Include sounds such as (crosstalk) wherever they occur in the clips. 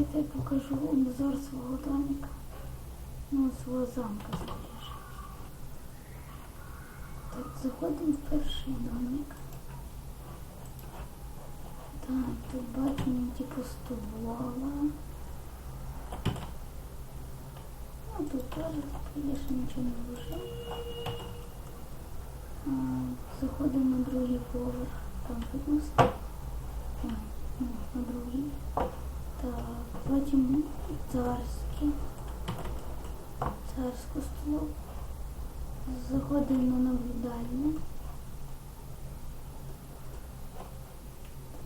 Давайте я покажу обзор свого домика. Ну, свого замка скоріше. Так, заходимо в перший домик. Так, тут бачимо типу столова. Ну, тут теж скоріше нічого не вложив. Заходимо на другий поверх. Там видно? Ой, ну, на другий. Так, потім царське. Царську столу. Заходимо на наблюдальне.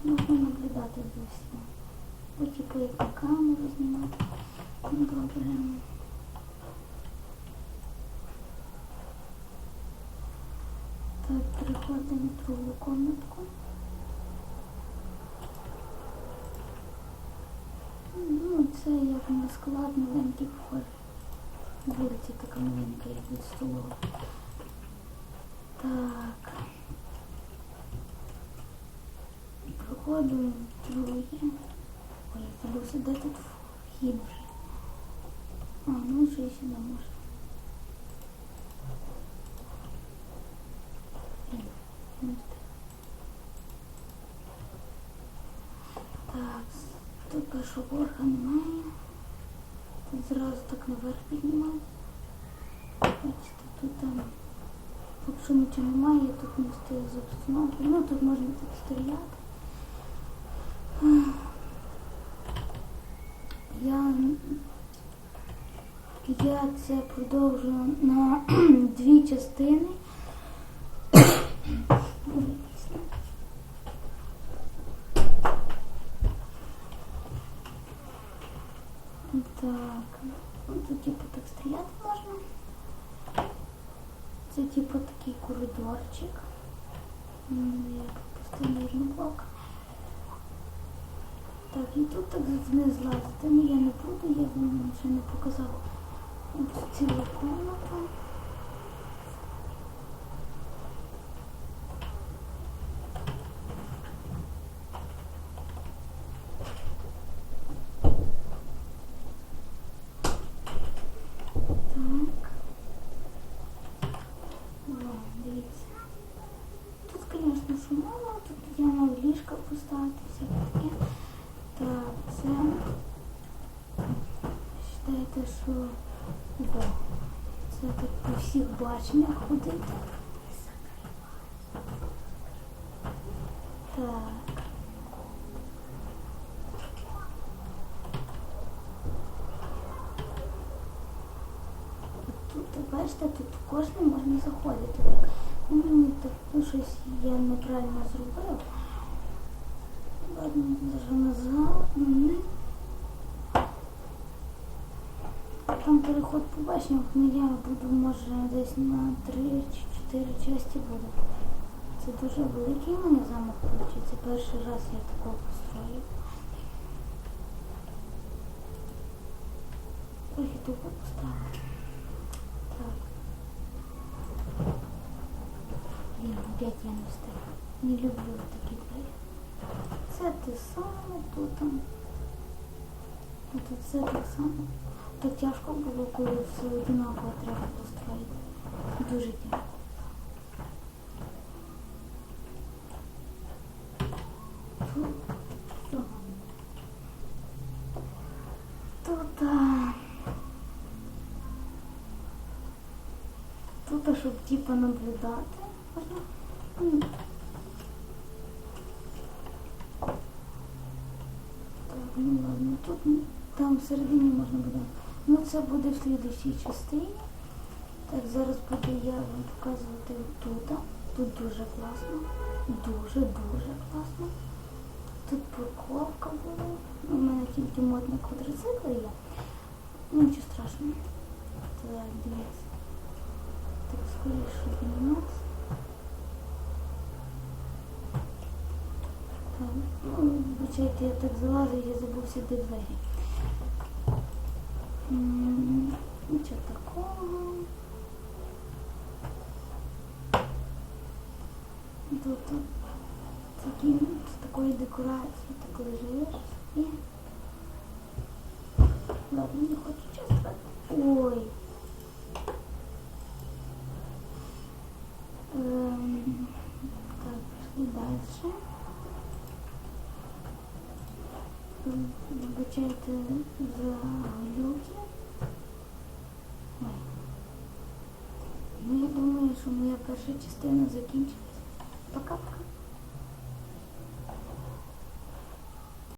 Можна наблюдати за всім. Бо типу камеру знімати. Ну, Добре. Так, переходимо в другу комнатку. це як на склад маленький вход. Вулиця така маленька, як від столова. Так. Проходимо в друге. Ой, я забувся, де тут вхід вже. А, ну вже і сюди можна. Першого поверха немає. Тут зразу так наверх піднімаю. Бачите, тут там поки що нічого немає, тут не встиг з обстановкою. Ну тут можна тут стріляти. Я, я це продовжую на (clears throat) дві частини. Так, тут типу так стріляти можна. Це типу такий коридорчик. Як пустинний блок. Так, і тут так не злазити. Ну я не буду, я вам нічого не показала цілу комнату. Так. О, дивіться. Тут, шумово, тут я мав ліжка поставити, все таке. Так, це вважаєте, що О, це так по всіх башнях ходити. Так. Тут, бачите, тут також можна заходити. Ну, мені так ну, щось я неправильно зробив. Ладно, даже назад. Там переход по башнях, ну я буду, може, десь на 3 чи 4 часті буду. Це дуже великий у мене замок вийде. Це перший раз я такого построю. Ой, я тупо поставила. Так. Блін, опять я не встигла. Не люблю такі двері. Це те саме тут. там. Це так само. Так тяжко було, коли все одинаково треба построїти. Дуже тяжко. Тут, щоб типу наблюдати, можна. Так, ну ладно, тут там всередині можна буде. Ну це буде в слідущій частині. Так, зараз буду я вам показувати тут. Тут дуже класно. Дуже, дуже класно. Тут парковка була. У мене тільки мод на квадроцикли є. Ну, нічого страшного. Так, дивіться. Так, скоріше підніматися. Ну, вибачайте, я так залазив, я забувся де двері. Нічого такого. Тут, такі, з такої декорації, так лежиш і Ладно, не хочу тратити. Ой. Вибачайте за глюки. Ну, я думаю, що моя перша частина закінчилась. Пока-пока.